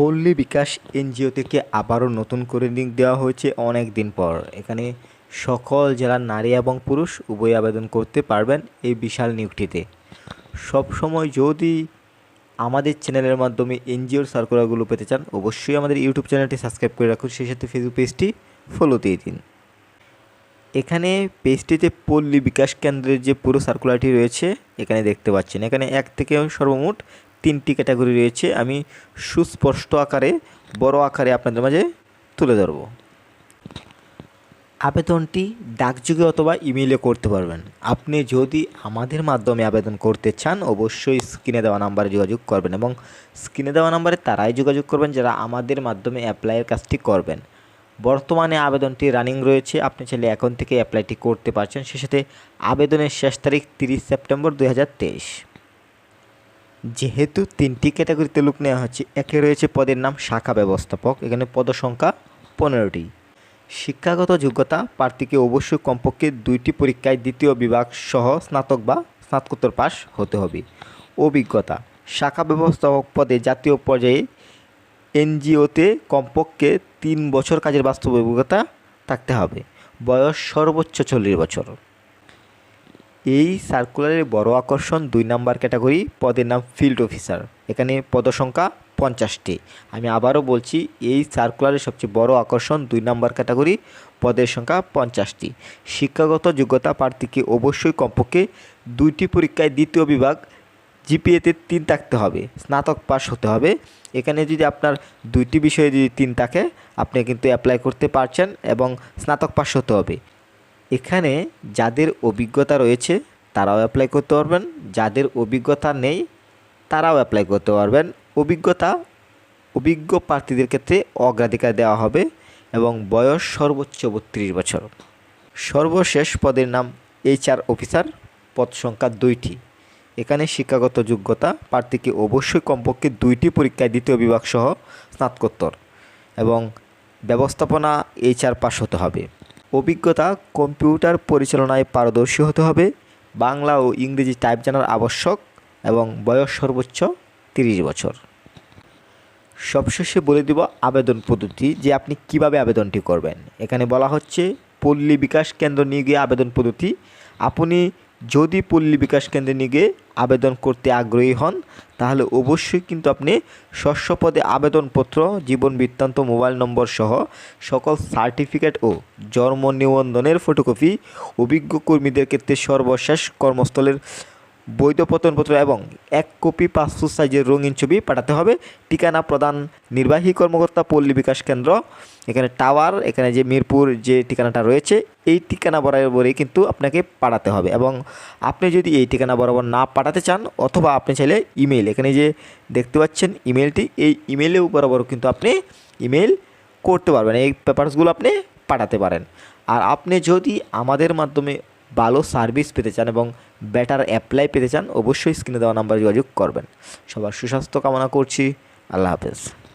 পল্লী বিকাশ এনজিও থেকে আবারও নতুন করে লিঙ্ক দেওয়া হয়েছে অনেক দিন পর। এখানে সকল জেলার নারী এবং পুরুষ উভয় আবেদন করতে পারবেন এই বিশাল নিয়োগটিতে। সবসময় যদি আমাদের চ্যানেলের মাধ্যমে এনজিওর সার্কুলারগুলো পেতে চান, অবশ্যই আমাদের ইউটিউব চ্যানেলটি সাবস্ক্রাইব করে রাখুন, সেই সাথে ফেসবুক পেজটি ফলো দিয়ে দিন। এখানে পেজটিতে পল্লী বিকাশ কেন্দ্রের যে পুরো সার্কুলারটি রয়েছে, এখানে দেখতে পাচ্ছেন। এখানে এক থেকে সর্বমোট তিনটি ক্যাটাগরি রয়েছে। আমি সুস্পষ্ট আকারে, বড় আকারে আপনাদের মাঝে তুলে ধরব। আবেদনটি ডাকযোগে অথবা ইমেইলে করতে পারবেন। আপনি যদি আমাদের মাধ্যমে আবেদন করতে চান, অবশ্যই স্ক্রিনে দেওয়া নাম্বারে যোগাযোগ করবেন এবং স্ক্রিনে দেওয়া নাম্বারে তারাই যোগাযোগ করবেন, যারা আমাদের মাধ্যমে অ্যাপ্লাইয়ের কাজটি করবেন। বর্তমানে আবেদনটি রানিং রয়েছে। আপনি চাইলে এখন থেকে অ্যাপ্লাইটি করতে পারছেন। সে সাথে আবেদনের শেষ তারিখ তিরিশ সেপ্টেম্বর দু হাজার তেইশ। যেহেতু তিনটি ক্যাটাগরিতে লোক নেওয়া হচ্ছে, একে রয়েছে পদের নাম শাখা ব্যবস্থাপক, এখানে পদ সংখ্যা পনেরোটি। শিক্ষাগত যোগ্যতা, প্রার্থীকে অবশ্যই কমপক্ষে দুইটি পরীক্ষায় দ্বিতীয় বিভাগ সহ স্নাতক বা স্নাতকোত্তর পাস হতে হবে। অভিজ্ঞতা, শাখা ব্যবস্থাপক পদে জাতীয় পর্যায়ে এনজিওতে কমপক্ষে তিন বছর কাজের বাস্তব অভিজ্ঞতা থাকতে হবে। বয়স সর্বোচ্চ চল্লিশ বছর। এই সার্কুলারের বড় আকর্ষণ দুই নাম্বার ক্যাটাগরি পদের নাম ফিল্ড অফিসার এখানে পদসংখ্যা পঞ্চাশটি। আমি আবারও বলছি, এই সার্কুলারের সবচেয়ে বড় আকর্ষণ দুই নাম্বার ক্যাটাগরি পদের সংখ্যা পঞ্চাশটি। শিক্ষাগত যোগ্যতা প্রার্থীকে অবশ্যই কমপক্ষে দুইটি পরীক্ষায় দ্বিতীয় বিভাগ জিপিএতে তিন থাকতে হবে, স্নাতক পাস হতে হবে। এখানে যদি আপনার দুইটি বিষয়ে যদি তিন থাকে, আপনি কিন্তু অ্যাপ্লাই করতে পারছেন এবং স্নাতক পাস হতে হবে। এখানে যাদের অভিজ্ঞতা রয়েছে, তারাও অ্যাপ্লাই করতে পারবেন। যাদের অভিজ্ঞতা নেই, তারাও অ্যাপ্লাই করতে পারবেন। অভিজ্ঞতা অভিজ্ঞ প্রার্থীদের ক্ষেত্রে অগ্রাধিকার দেওয়া হবে এবং বয়স সর্বোচ্চ বত্রিশ বছর। সর্বশেষ পদের নাম এইচআর অফিসার পদ সংখ্যা দুইটি। এখানে শিক্ষাগত যোগ্যতা, প্রার্থীকে অবশ্যই কমপক্ষে দুইটি পরীক্ষায় দ্বিতীয় বিভাগ সহ স্নাতকোত্তর এবং ব্যবস্থাপনা এইচআর পাস হতে হবে। অভিজ্ঞতা কম্পিউটার পরিচালনায় পারদর্শী হতে হবে। বাংলা ও ইংরেজি টাইপ জানার আবশ্যক এবং বয়স সর্বোচ্চ তিরিশ বছর। সবশেষে বলে দিব আবেদন পদ্ধতি, যে আপনি কীভাবে আবেদনটি করবেন। এখানে বলা হচ্ছে, পল্লী বিকাশ কেন্দ্র নিয়ে গিয়ে আবেদন পদ্ধতি। আপনি যদি পল্লী বিকাশ কেন্দ্রে নিয়ে আবেদন করতে আগ্রহী হন, তাহলে অবশ্যই কিন্তু আপনি শস্য পদে আবেদনপত্র, জীবন বৃত্তান্ত, মোবাইল নম্বর সহ সকল সার্টিফিকেট ও জন্ম নিবন্ধনের ফটোকপি অভিজ্ঞ কর্মীদের ক্ষেত্রে সর্বশেষ কর্মস্থলের বৈধ পত্র এবং এক কপি পাসপোর্ট সাইজের রঙিন ছবি পাঠাতে হবে। ঠিকানা প্রদান নির্বাহী কর্মকর্তা, পল্লী বিকাশ কেন্দ্র। এখানে টাওয়ার, এখানে যে মিরপুর যে ঠিকানাটা রয়েছে, এই ঠিকানা বরাবরই কিন্তু আপনাকে পাঠাতে হবে এবং আপনি যদি এই ঠিকানা বরাবর না পাঠাতে চান অথবা আপনি চাইলে ইমেল এখানে যে দেখতে পাচ্ছেন ইমেলটি এই ইমেলেও বরাবর কিন্তু আপনি ইমেল করতে পারবেন, এই পেপারসগুলো আপনি পাঠাতে পারেন। আর আপনি যদি আমাদের মাধ্যমে ভালো সার্ভিস পেতে চান এবং বেটার অ্যাপ্লাই পেতে চান, অবশ্যই স্ক্রিনে দেওয়া নাম্বারে যোগাযোগ করবেন। সবার সুস্বাস্থ্য কামনা করছি। আল্লাহ হাফেজ।